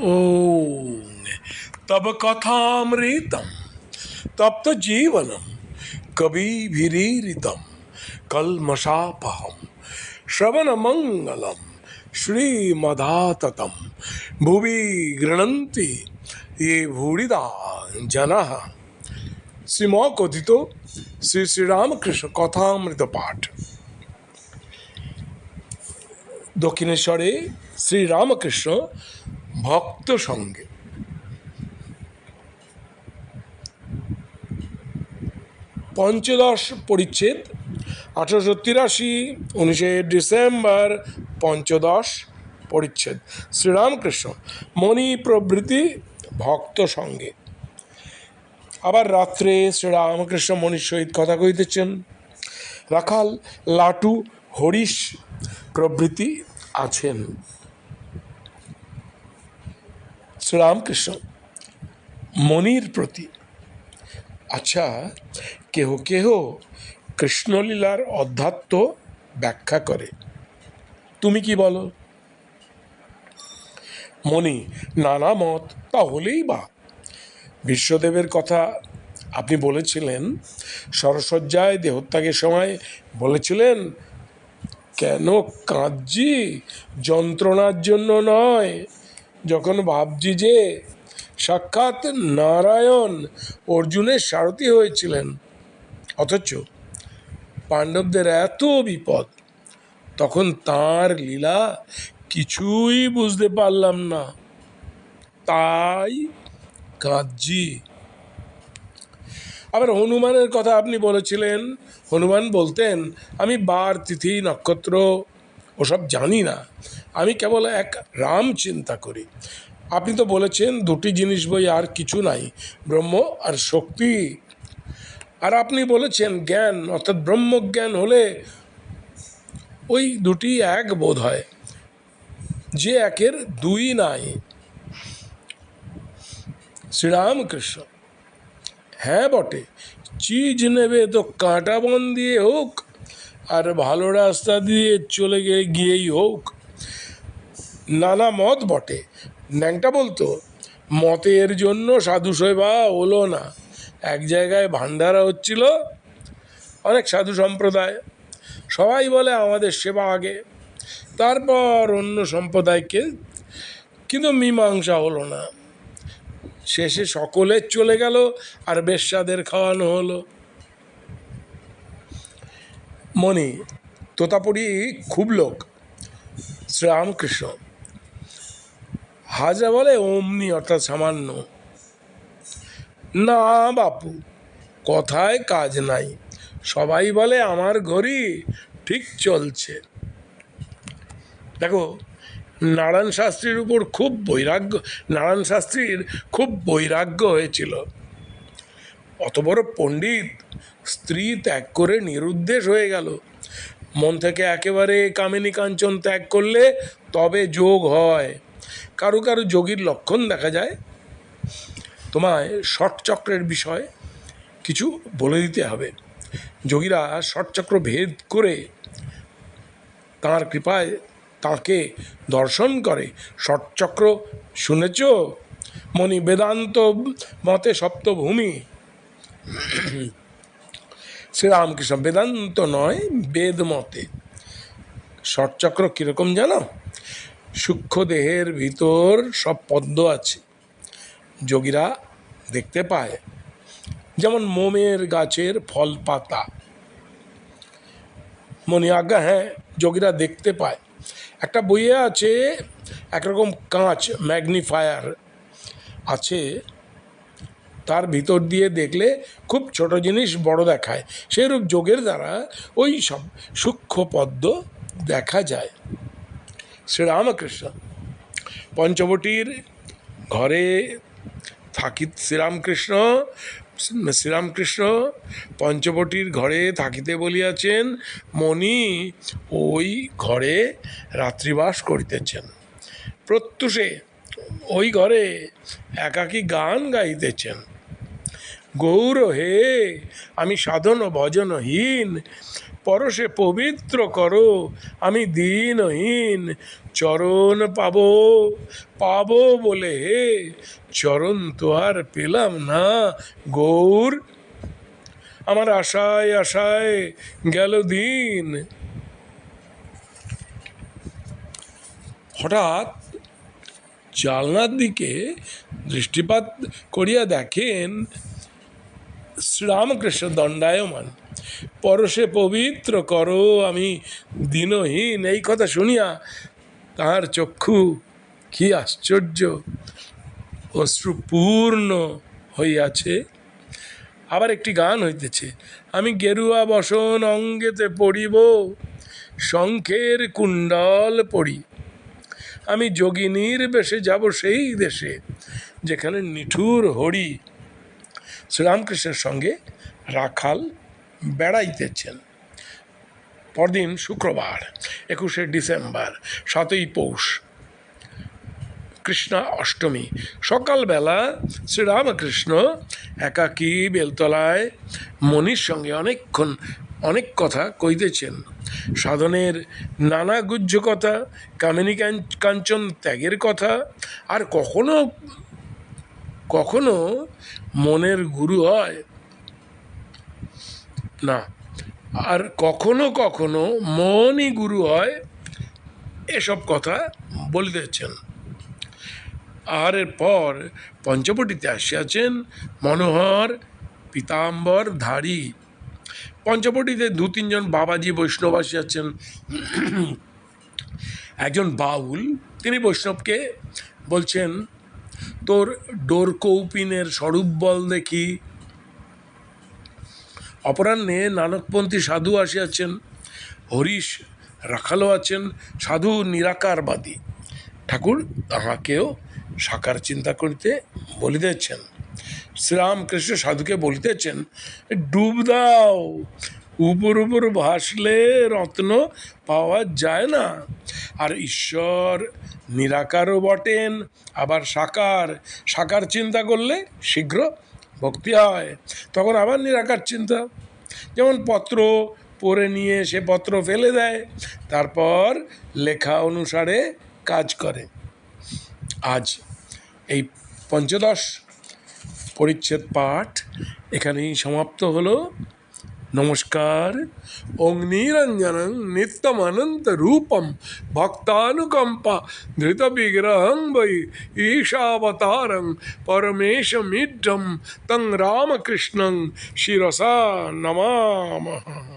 ॐ तब कथामृतं तप्त जीवनं कविभिरीरितं कल्मषापहं श्रवणमङ्गलं श्रीमदाततं भुवि गृह्णन्ति ये भूरिदा जनाः শ্রীম কথিত শ্রী শ্রীরামকৃষ্ণ কথামৃত পাঠ দক্ষিণেশ্বরে শ্রীরামকৃষ্ণ ভক্ত সঙ্গে। পঞ্চদশ পরিচ্ছেদ, আঠারোশো তিরাশি, উনিশে ডিসেম্বর, পঞ্চদশ পরিচ্ছেদ। শ্রীরামকৃষ্ণ, মণি প্রভৃতি ভক্ত সঙ্গে। আবার রাত্রে শ্রীরামকৃষ্ণ মণির সহিত কথা কহিতেছেন, রাখাল, লাটু, হরিশ প্রভৃতি আছেন। শ্রীরামকৃষ্ণ মনির প্রতি। আচ্ছা কেহ কেহ কৃষ্ণলীলার অধ্যাত্ম ব্যাখ্যা করে। তুমি কি বলো? মণি, নানা মত, তাহলেই বা। বিশ্বদেবের কথা আপনি বলেছিলেন, সরসজ্জায় দেহত্যাগের সময় বলেছিলেন, কেন কাঁদছি, যন্ত্রণার জন্য নয়। যখন ভাবছি যে সাক্ষাৎ নারায়ণ অর্জুনের সারথি হয়েছিলেন, অথচ পাণ্ডবদের এত বিপদ, তখন তার লীলা কিছুই বুঝতে পারলাম না। তাই কাঁদছি। আবার হনুমানের কথা আপনি বলেছিলেন, হনুমান বলতেন, আমি বার তিথি নক্ষত্র ওসব জানি না। আমি কেবল এক রাম চিন্তা করি। আপনি তো বলেছেন দুটি জিনিস বই আর কিছু নাই, ব্রহ্ম আর শক্তি। আর আপনি বলেছেন জ্ঞান, অর্থাৎ ব্রহ্মজ্ঞান হলে ওই দুটি এক বোধ হয়। যে একের দুই নাই। শ্রীরামকৃষ্ণ হ্যাঁ বটে, চিজ নেবে তো কাঁটা বন দিয়ে হোক আর ভালো রাস্তা দিয়ে চলে গিয়ে গিয়েই হোক, নানা মত বটে। ন্যাংটা বলতো, মতের জন্য সাধু সেবা হলো না। এক জায়গায় ভান্ডারা হচ্ছিল, অনেক সাধু সম্প্রদায়। সবাই বলে আমাদের সেবা আগে, তারপর অন্য সম্প্রদায়কে, কিন্তু মীমাংসা হলো না। শেষে সকলের চলে গেল, আর বেশ্যাদের খাওয়ানো হলো। মণি, তোতাপুরি খুব লোক। শ্রীরামকৃষ্ণ, হাজরা বলে অমনি অর্থাৎ সামান্য। না বাপু, কথায় কাজ নাই। সবাই বলে আমার ঘড়ি ঠিক চলছে। দেখো, নারায়ণ শাস্ত্রীর উপর খুব বৈরাগ্য, নারায়ণ শাস্ত্রীর খুব বৈরাগ্য হয়েছিল। অত বড় পণ্ডিত, স্ত্রী ত্যাগ করে নিরুদ্দেশ হয়ে গেল। মন থেকে একেবারে কামিনী কাঞ্চন ত্যাগ করলে তবে যোগ হয়। কারও কারও যোগীর লক্ষণ দেখা যায়। তোমায় চক্রের বিষয় কিছু বলে দিতে হবে। যোগীরা ষটচক্র ভেদ করে তাঁর কৃপায় তাঁকে দর্শন করে। ষটচক্র শুনেছ? মণি বেদান্ত মতে সপ্তভূমি। শ্রীরামকৃষ্ণ বেদান্ত নয়, বেদ মতে। ষটচক্র কীরকম জানো? সূক্ষ্ম দেহের ভিতর সব পদ্ম আছে, যোগীরা দেখতে পায়। যেমন মোমের গাছের ফল পাতা। মনে আজ্ঞা হ্যাঁ যোগীরা দেখতে পায়। একটা বইয়ে আছে, একরকম কাঁচ, ম্যাগনিফায়ার আছে তার ভিতর দিয়ে দেখলে খুব ছোট জিনিস বড় দেখায়। সেইরূপ যোগের দ্বারা ওই সব সূক্ষ্ম পদ্ম দেখা যায়। শ্রীরামকৃষ্ণ পঞ্চবটির ঘরে থাকি শ্রীরামকৃষ্ণ শ্রীরামকৃষ্ণ পঞ্চবটির ঘরে থাকিতে বলিয়াছেন, মণি ওই ঘরে রাত্রিবাস করিতেছেন। প্রত্যুষে ওই ঘরে একাকী গান গাইতেছেন। গৌর হে, আমি সাধন ভজনহীন, পরশে পবিত্র করো, আমি দিনহীন, চরণ পাবো পাবো বলে হে, চরণ তো আর পেলাম না, গৌর। আমার আশায় আশায় গেল দিন। হঠাৎ জালনার দিকে দৃষ্টিপাত করিয়া দেখেন শ্রীরামকৃষ্ণ দণ্ডায়মান। পরশে পবিত্র করো আমি দিনহীন এই কথা শুনিয়া তাহার চক্ষু কি আশ্চর্য, অশ্রুপূর্ণ হইয়াছে। আবার একটি গান হইতেছে, আমি গেরুয়া বসন অঙ্গেতে পড়িব, শঙ্খের কুণ্ডল পড়ি। আমি যোগিনীর বেশে যাব সেই দেশে, যেখানে নিঠুর হরি শ্রীরামকৃষ্ণের সঙ্গে রাখাল বেড়াইতেছেন। পরদিন শুক্রবার, একুশে ডিসেম্বর, সাতই পৌষ, কৃষ্ণা অষ্টমী। সকালবেলা শ্রীরামকৃষ্ণ একাকী বেলতলায় মনির সঙ্গে অনেকক্ষণ অনেক কথা কইতেছেন। সাধনের নানা গুহ্য কথা কামিনী কাঞ্চ- কাঞ্চন ত্যাগের কথা, আর কখনো কখনো মনের গুরু হয়? না। আর কখনো কখনো মনই গুরু হয়, এসব কথা বলিতেছেন আর পর পঞ্চবটিতে আসিয়াছেন মনোহর পীতাম্বর ধারী। পঞ্চবটিতে দু তিনজন বাবাজি বৈষ্ণব আসিয়াছেন। একজন বাউল, তিনি বৈষ্ণবকে বলছেন তোর ডোর কৌপিনের স্বরূপ বল দেখি। অপরাহ্নে নানকপন্থী সাধু আসিয়াছেন, হরিশ রাখালো আছেন, সাধু নিরাকারবাদী। ঠাকুর তাহাকেও সাকার চিন্তা করিতে বলিতেছেন। শ্রীরামকৃষ্ণ সাধুকে বলিতেছেন, ডুব দাও, উপর উপর ভাসলে রত্ন পাওয়া যায় না। আর ঈশ্বর নিরাকারও বটেন, আবার সাকার। সাকার চিন্তা করলে শীঘ্র ভক্তি হয়। তখন আবার নিরাকার চিন্তা। যেমন পত্র পড়ে নিয়ে সে পত্র ফেলে দেয়, তারপর লেখা অনুসারে কাজ করে। আজ এই পঞ্চদশ পরিচ্ছেদ পাঠ এখানেই সমাপ্ত হলো। নমস্কার অগ্নিরঞ্জনং নিত্যমনন্ত রূপম ভক্তানুকম্পা ধৃত বিগ্রহং বৈ ঈশাবতারং পরমেশমিড্ঢম তং রামকৃষ্ণং শিরসা নমামः